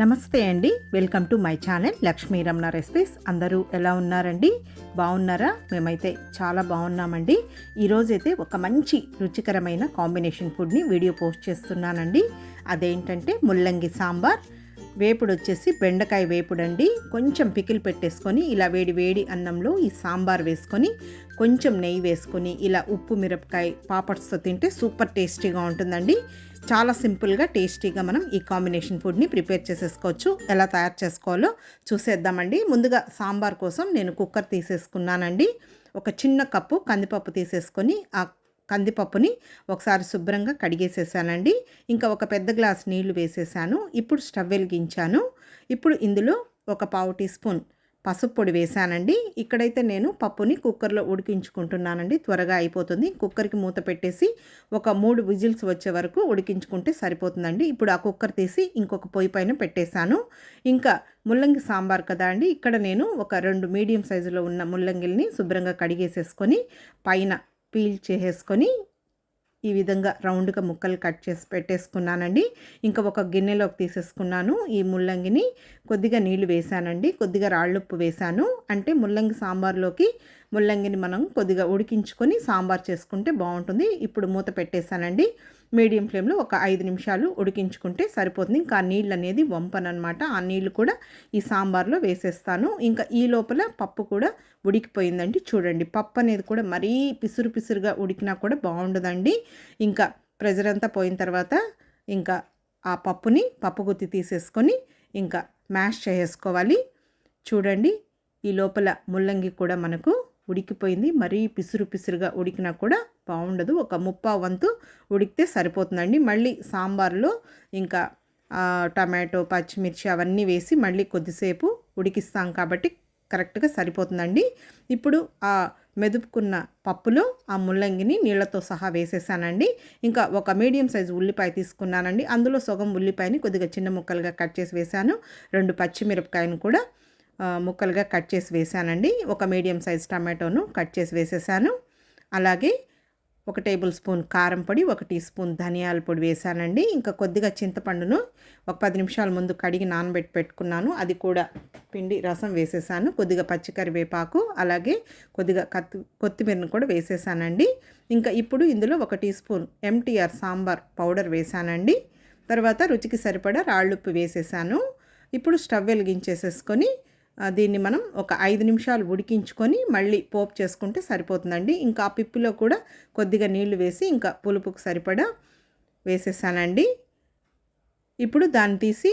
నమస్తే అండి. Welcome to my channel Lakshmi Ramana recipes. అందరూ ఎలా ఉన్నారండి? బాగున్నారా? మేమైతే చాలా బాగున్నామండి. ఈరోజైతే ఒక మంచి రుచికరమైన కాంబినేషన్ ఫుడ్ని వీడియో పోస్ట్ చేస్తున్నానండి. అదేంటంటే ముల్లంగి సాంబార్ వేపుడు వచ్చేసి బెండకాయ వేపుడు అండి కొంచెం పికిల్ పెట్టేసుకొని ఇలా వేడి వేడి అన్నంలో ఈ సాంబార్ వేసుకొని కొంచెం నెయ్యి వేసుకొని ఇలా ఉప్పు మిరపకాయ పాపడ్స్తో తింటే సూపర్ టేస్టీగా ఉంటుందండి. చాలా సింపుల్గా టేస్టీగా మనం ఈ కాంబినేషన్ ఫుడ్ని ప్రిపేర్ చేసేసుకోవచ్చు. ఎలా తయారు చేసుకోవాలో చూసేద్దామండి. ముందుగా సాంబార్ కోసం నేను కుక్కర్ తీసేసుకున్నానండి. ఒక చిన్న కప్పు కందిపప్పు తీసేసుకొని ఆ కందిపప్పుని ఒకసారి శుభ్రంగా కడిగేసేసానండి. ఇంకా ఒక పెద్ద గ్లాస్ నీళ్ళు వేసేసాను. ఇప్పుడు స్టవ్ వెలిగించాను. ఇప్పుడు ఇందులో ఒక పావు టీ స్పూన్ పసుపు పొడి వేసానండి ఇక్కడైతే నేను పప్పుని కుక్కర్లో ఉడికించుకుంటున్నానండి. త్వరగా అయిపోతుంది. కుక్కర్కి మూత పెట్టేసి ఒక మూడు విజిల్స్ వచ్చే వరకు ఉడికించుకుంటే సరిపోతుందండి. ఇప్పుడు ఆ కుక్కర్ తీసి ఇంకొక పొయ్యి పైన పెట్టేశాను. ఇంకా ముల్లంగి సాంబార్ కదా అండి. ఇక్కడ నేను ఒక రెండు మీడియం సైజులో ఉన్న ముల్లంగిల్ని శుభ్రంగా కడిగేసేసుకొని పైన పీల్ చేసేసుకొని ఈ విధంగా రౌండ్గా ముక్కలు కట్ చేసి పెట్టేసుకున్నానండి. ఇంకా ఒక గిన్నెలోకి తీసేసుకున్నాను. ఈ ముల్లంగిని కొద్దిగా నీళ్ళు వేశానండి కొద్దిగా రాళ్ళుప్పు వేసాను. అంటే ముల్లంగి సాంబార్లోకి ముల్లంగిని మనం కొద్దిగా ఉడికించుకొని సాంబార్ చేసుకుంటే బాగుంటుంది. ఇప్పుడు మూత పెట్టేశానండి. మీడియం ఫ్లేమ్లో ఒక ఐదు నిమిషాలు ఉడికించుకుంటే సరిపోతుంది. ఇంకా నీళ్ళు అనేది వంపనమాట ఆ నీళ్ళు కూడా ఈ సాంబార్లో వేసేస్తాను. ఇంకా ఈ లోపల పప్పు కూడా ఉడికిపోయిందండి. చూడండి పప్పు అనేది కూడా మరీ పిసురు పిసురుగా ఉడికినా కూడా బాగుండదండి. ఇంకా ప్రెజర్ అంతా పోయిన తర్వాత ఇంకా ఆ పప్పుని పప్పు గుత్తి తీసేసుకొని ఇంకా మ్యాష్ చేసుకోవాలి చూడండి ఈ లోపల ముల్లంగి కూడా మనకు ఉడికిపోయింది. మరీ పిసురు పిసురుగా ఉడికినా కూడా బాగుండదు. ఒక ముప్పా వంతు ఉడికితే సరిపోతుందండి. మళ్ళీ సాంబార్లో ఇంకా టమాటో పచ్చిమిర్చి అవన్నీ వేసి మళ్ళీ కొద్దిసేపు ఉడికిస్తాం కాబట్టి కరెక్ట్గా సరిపోతుందండి. ఇప్పుడు ఆ మెదుపుకున్న పప్పులో ఆ ముల్లంగిని నీళ్ళతో సహా వేసేసానండి. ఇంకా ఒక మీడియం సైజు ఉల్లిపాయ తీసుకున్నానండి. అందులో సగం ఉల్లిపాయని కొద్దిగా చిన్న ముక్కలుగా కట్ చేసి వేశాను రెండు పచ్చిమిరపకాయను కూడా ముక్కలుగా కట్ చేసి వేశానండి ఒక మీడియం సైజ్ టమాటోను కట్ చేసి వేసేసాను. అలాగే ఒక టేబుల్ స్పూన్ కారం పొడి ఒక టీ స్పూన్ ధనియాల పొడి వేసానండి ఇంకా కొద్దిగా చింతపండును ఒక పది నిమిషాల ముందు కడిగి నానబెట్టి పెట్టుకున్నాను. అది కూడా పిండి రసం వేసేసాను. కొద్దిగా పచ్చికరివేపాకు అలాగే కొద్దిగా కత్తి కొత్తిమీరను కూడా వేసేసానండి. ఇంకా ఇప్పుడు ఇందులో ఒక teaspoon MTR sambar powder వేసానండి తర్వాత రుచికి సరిపడా రాళ్ళుప్పు వేసేసాను. ఇప్పుడు స్టవ్ వెలిగించేసేసుకొని దీన్ని మనం ఒక ఐదు నిమిషాలు ఉడికించుకొని మళ్ళీ పోపు చేసుకుంటే సరిపోతుందండి. ఇంకా ఆ పిప్పిలో కూడా కొద్దిగా నీళ్ళు వేసి ఇంకా పులుపుకు సరిపడా వేసేసానండి. ఇప్పుడు దాన్ని తీసి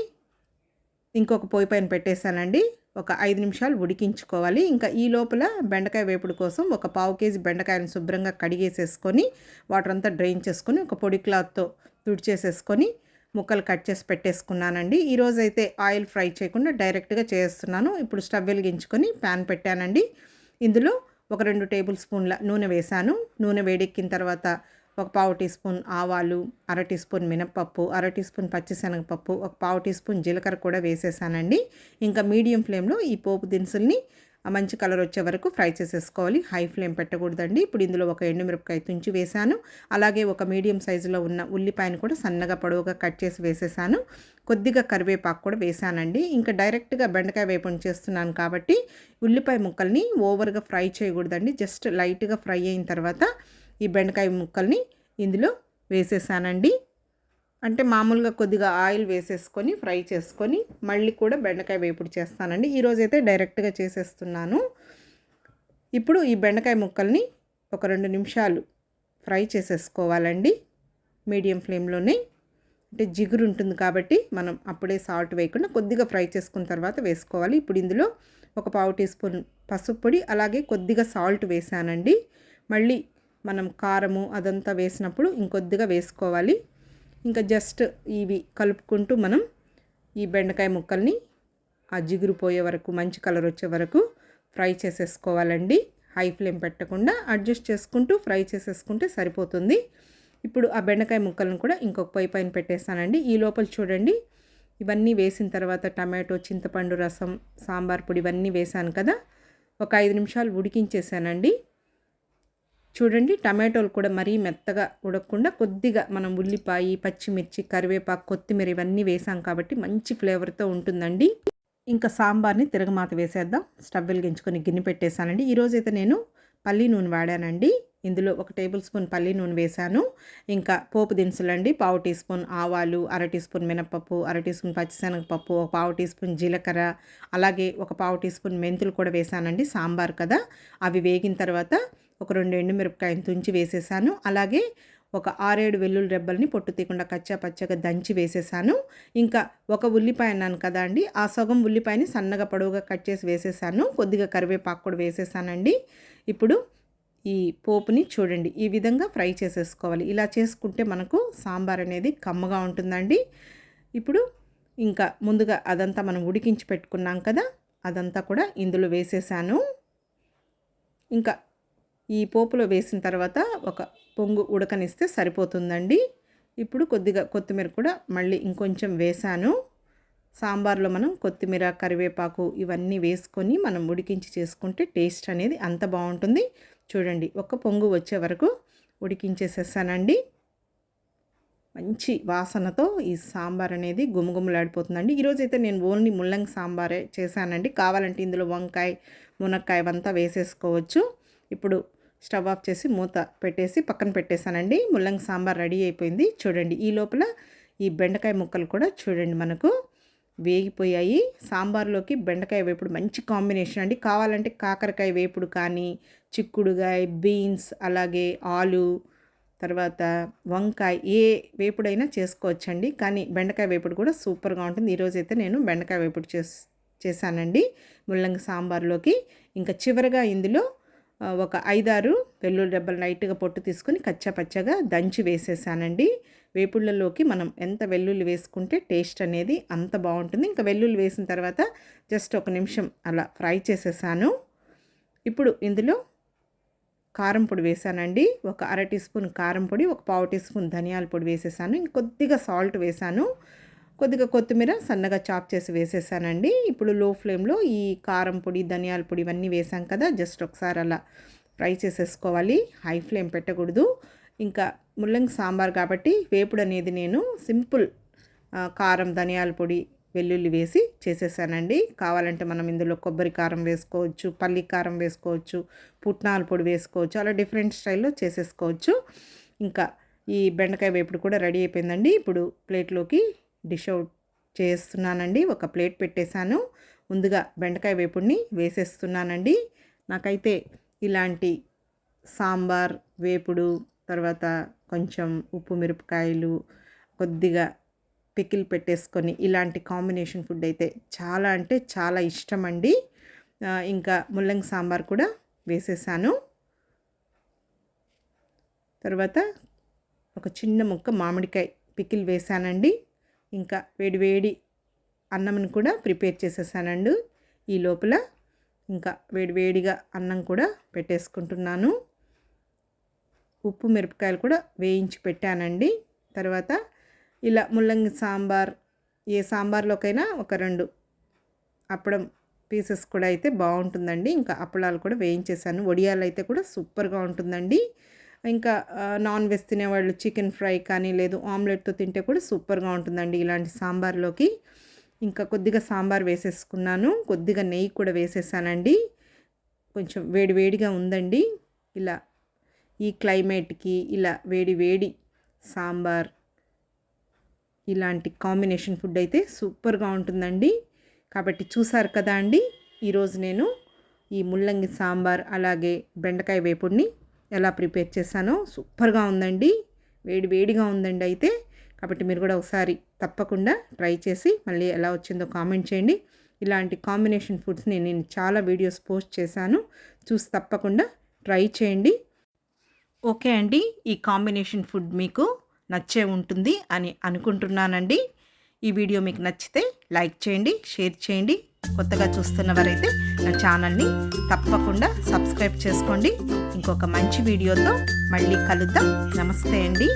ఇంకొక పొయ్యి పైన పెట్టేశానండి ఒక ఐదు నిమిషాలు ఉడికించుకోవాలి. ఇంకా ఈ లోపల బెండకాయ వేపుడు కోసం ఒక పావు కేజీ బెండకాయలను శుభ్రంగా కడిగేసేసుకొని వాటర్ అంతా డ్రైన్ చేసుకొని ఒక పొడి క్లాత్తో తుడిచేసేసుకొని ముక్కలు కట్ చేసి పెట్టేసుకున్నానండి. ఈరోజు అయితే ఆయిల్ ఫ్రై చేయకుండా డైరెక్ట్గా చేస్తున్నాను. ఇప్పుడు స్టవ్ వెలిగించుకొని ప్యాన్ పెట్టానండి. ఇందులో ఒక రెండు టేబుల్ స్పూన్ల నూనె వేశాను. నూనె వేడెక్కిన తర్వాత ఒక పావు టీ స్పూన్ ఆవాలు అర టీ స్పూన్ మినప్పప్పు అర టీ స్పూన్ పచ్చిశనగపప్పు ఒక పావు టీ స్పూన్ జీలకర్ర కూడా వేసేసానండి. ఇంకా మీడియం ఫ్లేమ్లో ఈ పోపు దినుసుల్ని మంచి కలర్ వచ్చే వరకు ఫ్రై చేసేసుకోవాలి. హై ఫ్లేమ్ పెట్టకూడదండి. ఇప్పుడు ఇందులో ఒక ఎండుమిరపకాయ తుంచి వేశాను. అలాగే ఒక మీడియం సైజులో ఉన్న ఉల్లిపాయను కూడా సన్నగా పొడవుగా కట్ చేసి వేసేసాను. కొద్దిగా కరివేపాకు కూడా వేసానండి ఇంకా డైరెక్ట్గా బెండకాయ వేపం చేస్తున్నాను కాబట్టి ఉల్లిపాయ ముక్కల్ని ఓవర్గా ఫ్రై చేయకూడదండి. జస్ట్ లైట్గా ఫ్రై అయిన తర్వాత ఈ బెండకాయ ముక్కల్ని ఇందులో వేసేసానండి. అంటే మామూలుగా కొద్దిగా ఆయిల్ వేసేసుకొని ఫ్రై చేసుకొని మళ్ళీ కూడా బెండకాయ వేపుడు చేస్తానండి. ఈరోజైతే డైరెక్ట్గా చేసేస్తున్నాను. ఇప్పుడు ఈ బెండకాయ ముక్కల్ని ఒక రెండు నిమిషాలు ఫ్రై చేసేసుకోవాలండి. మీడియం ఫ్లేమ్లోనే. అంటే జిగురు ఉంటుంది కాబట్టి మనం అప్పుడే సాల్ట్ వేయకుండా కొద్దిగా ఫ్రై చేసుకున్న తర్వాత వేసుకోవాలి. ఇప్పుడు ఇందులో ఒక పావు టీ స్పూన్ పసుపు పొడి అలాగే కొద్దిగా సాల్ట్ వేసానండి. మళ్ళీ మనం కారము అదంతా వేసినప్పుడు ఇంకొద్దిగా వేసుకోవాలి. ఇంకా జస్ట్ ఇవి కలుపుకుంటూ మనం ఈ బెండకాయ ముక్కల్ని ఆ జిగురు పోయే వరకు మంచి కలర్ వచ్చే వరకు ఫ్రై చేసేసుకోవాలండి. హై ఫ్లేమ్ పెట్టకుండా అడ్జస్ట్ చేసుకుంటూ ఫ్రై చేసేసుకుంటే సరిపోతుంది. ఇప్పుడు ఆ బెండకాయ ముక్కలను కూడా ఇంకొక పొయ్యి పైన పెట్టేస్తానండి. ఈ లోపల చూడండి ఇవన్నీ వేసిన తర్వాత టమాటో చింతపండు రసం సాంబార్ పొడి ఇవన్నీ వేసాను కదా. ఒక ఐదు నిమిషాలు ఉడికించేసానండి చూడండి టమాటోలు కూడా మరీ మెత్తగా ఉడకకుండా కొద్దిగా మనం ఉల్లిపాయ పచ్చిమిర్చి కరివేపాకు కొత్తిమీర ఇవన్నీ వేసాం కాబట్టి మంచి ఫ్లేవర్తో ఉంటుందండి. ఇంకా సాంబార్ని తిరగమాత వేసేద్దాం. స్టవ్ వెలిగించుకొని గిన్నె పెట్టేశానండి. ఈరోజైతే నేను పల్లి నూనె వాడానండి. ఇందులో ఒక టేబుల్ స్పూన్ పల్లి నూనె వేశాను. ఇంకా పోపు దినుసులండి. పావు టీ స్పూన్ ఆవాలు అర టీ స్పూన్ మినపప్పు అర టీ స్పూన్ పచ్చిశనగపప్పు ఒక పావు టీ స్పూన్ జీలకర్ర అలాగే ఒక పావు టీ స్పూన్ మెంతులు కూడా వేశానండి. సాంబార్ కదా. అవి వేగిన తర్వాత ఒక రెండు ఎండుమిరపకాయలు తుంచి వేసేసాను. అలాగే ఒక ఆరేడు వెల్లుల్లి రెబ్బల్ని పొట్టు తీయకుండా కచ్చా పచ్చగా దంచి వేసేసాను. ఇంకా ఒక ఉల్లిపాయ అన్నాను కదా అండి ఆ సగం ఉల్లిపాయని సన్నగా పొడవుగా కట్ చేసి వేసేసాను. కొద్దిగా కరివేపాకు కూడా వేసేసానండి. ఇప్పుడు ఈ పోపుని చూడండి ఈ విధంగా ఫ్రై చేసేసుకోవాలి. ఇలా చేసుకుంటే మనకు సాంబార్ అనేది కమ్మగా ఉంటుందండి. ఇప్పుడు ఇంకా ముందుగా అదంతా మనం ఉడికించి పెట్టుకున్నాం కదా అదంతా కూడా ఇందులో వేసేసాను. ఇంకా ఈ పోపులో వేసిన తర్వాత ఒక పొంగు ఉడకనిస్తే సరిపోతుందండి. ఇప్పుడు కొద్దిగా కొత్తిమీర కూడా మళ్ళీ ఇంకొంచెం వేసాను. సాంబార్లో మనం కొత్తిమీర కరివేపాకు ఇవన్నీ వేసుకొని మనం ఉడికించి చేసుకుంటే టేస్ట్ అనేది అంత బాగుంటుంది. చూడండి ఒక పొంగు వచ్చే వరకు ఉడికించేసేసానండి. మంచి వాసనతో ఈ సాంబార్ అనేది గుమగుమలాడిపోతుందండి. ఈరోజైతే నేను ఓన్లీ ముల్లంగి సాంబారే చేశానండి. కావాలంటే ఇందులో వంకాయ మునక్కాయ అంతా వేసేసుకోవచ్చు. ఇప్పుడు స్టవ్ ఆఫ్ చేసి మూత పెట్టేసి పక్కన పెట్టేశానండి. ముల్లంగి సాంబార్ రెడీ అయిపోయింది. చూడండి ఈ లోపల ఈ బెండకాయ ముక్కలు కూడా చూడండి మనకు వేగిపోయాయి. సాంబార్లోకి బెండకాయ వేపుడు మంచి కాంబినేషన్ అండి. కావాలంటే కాకరకాయ వేపుడు కానీ చిక్కుడుగాయ బీన్స్ అలాగే ఆలు తర్వాత వంకాయ ఏ వేపుడైనా చేసుకోవచ్చండి. కానీ బెండకాయ వేపుడు కూడా సూపర్గా ఉంటుంది. ఈరోజైతే నేను బెండకాయ వేపుడు చేస్ చేశానండి ముల్లంగి సాంబార్లోకి. ఇంకా చివరిగా ఇందులో ఒక ఐదారు వెల్లుల్లి డబ్బలు లైట్గా పొట్టు తీసుకుని కచ్చా పచ్చగా దంచి వేసేసానండి. వేపుళ్ళలోకి మనం ఎంత వెల్లుల్లి వేసుకుంటే టేస్ట్ అనేది అంత బాగుంటుంది. ఇంకా వెల్లుల్లి వేసిన తర్వాత జస్ట్ ఒక నిమిషం అలా ఫ్రై చేసేసాను. ఇప్పుడు ఇందులో కారం పొడి వేసానండి. ఒక అర టీ స్పూన్ కారం పొడి ఒక పావు టీ స్పూన్ ధనియాల పొడి వేసేసాను. ఇంకొద్దిగా సాల్ట్ వేసాను. కొద్దిగా కొత్తిమీర సన్నగా చాప్ చేసి వేసేసానండి. ఇప్పుడు లో ఫ్లేమ్లో ఈ కారం పొడి ధనియాల పొడి ఇవన్నీ వేసాం కదా జస్ట్ ఒకసారి అలా ఫ్రై చేసేసుకోవాలి. హై ఫ్లేమ్ పెట్టకూడదు. ఇంకా ముల్లంగి సాంబార్ కాబట్టి వేపుడు అనేది నేను సింపుల్ కారం ధనియాల పొడి వెల్లుల్లి వేసి చేసేసానండి. కావాలంటే మనం ఇందులో కొబ్బరి కారం వేసుకోవచ్చు పల్లి కారం వేసుకోవచ్చు పుట్నాల పొడి వేసుకోవచ్చు అలా డిఫరెంట్ స్టైల్లో చేసేసుకోవచ్చు. ఇంకా ఈ బెండకాయ వేపుడు కూడా రెడీ అయిపోయిందండి. ఇప్పుడు ప్లేట్లోకి డిష్ అవుట్ చేస్తున్నానండి. ఒక ప్లేట్ పెట్టేశాను. ముందుగా బెండకాయ వేపుడిని వేసేస్తున్నానండి. నాకైతే ఇలాంటి సాంబార్ వేపుడు తర్వాత కొంచెం ఉప్పు మిరపకాయలు కొద్దిగా పికిల్ పెట్టేసుకొని ఇలాంటి కాంబినేషన్ ఫుడ్ అయితే చాలా అంటే చాలా ఇష్టం అండి ఇంకా ముల్లంగి సాంబార్ కూడా వేసేసాను. తర్వాత ఒక చిన్న ముక్క మామిడికాయ పికిల్ వేసానండి ఇంకా వేడివేడి అన్నంని కూడా ప్రిపేర్ చేసేసానండి. ఈ లోపల ఇంకా వేడివేడిగా అన్నం కూడా పెట్టేసుకుంటున్నాను. ఉప్పు మిరపకాయలు కూడా వేయించి పెట్టానండి. తర్వాత ఇలా ముల్లంగి సాంబార్ ఏ సాంబార్లోకైనా ఒక రెండు అప్పడం పీసెస్ కూడా అయితే బాగుంటుందండి. ఇంకా అప్పడాలు కూడా వేయించేసాను. వడియాలు అయితే కూడా సూపర్గా ఉంటుందండి. ఇంకా నాన్ వెజ్ తినేవాళ్ళు చికెన్ ఫ్రై కానీ లేదు ఆమ్లెట్తో తింటే కూడా సూపర్గా ఉంటుందండి ఇలాంటి సాంబార్లోకి. ఇంకా కొద్దిగా సాంబార్ వేసేసుకున్నాను కొద్దిగా నెయ్యి కూడా వేసేసానండి. కొంచెం వేడి వేడిగా ఉందండి. ఇలా ఈ క్లైమేట్కి ఇలా వేడి వేడి సాంబార్ ఇలాంటి కాంబినేషన్ ఫుడ్ అయితే సూపర్గా ఉంటుందండి. కాబట్టి చూసారు కదా అండి ఈరోజు నేను ఈ ముల్లంగి సాంబార్ అలాగే బెండకాయ వేపుడిని ఎలా ప్రిపేర్ చేశానో సూపర్గా ఉందండి. వేడి వేడిగా ఉందండి అయితే. కాబట్టి మీరు కూడా ఒకసారి తప్పకుండా ట్రై చేసి మళ్ళీ ఎలా వచ్చిందో కామెంట్ చేయండి. ఇలాంటి కాంబినేషన్ ఫుడ్స్ని నేను చాలా వీడియోస్ పోస్ట్ చేశాను. చూసి తప్పకుండా ట్రై చేయండి. ఓకే అండి. ఈ కాంబినేషన్ ఫుడ్ మీకు నచ్చే ఉంటుంది అని అనుకుంటున్నానండి. ఈ వీడియో మీకు నచ్చితే లైక్ చేయండి షేర్ చేయండి. కొత్తగా చూస్తున్నవారైతే నా ఛానల్ని తప్పకుండా సబ్స్క్రైబ్ చేసుకోండి. ఇంకొక మంచి వీడియోతో మళ్ళీ కలుద్దాం. నమస్తే అండి.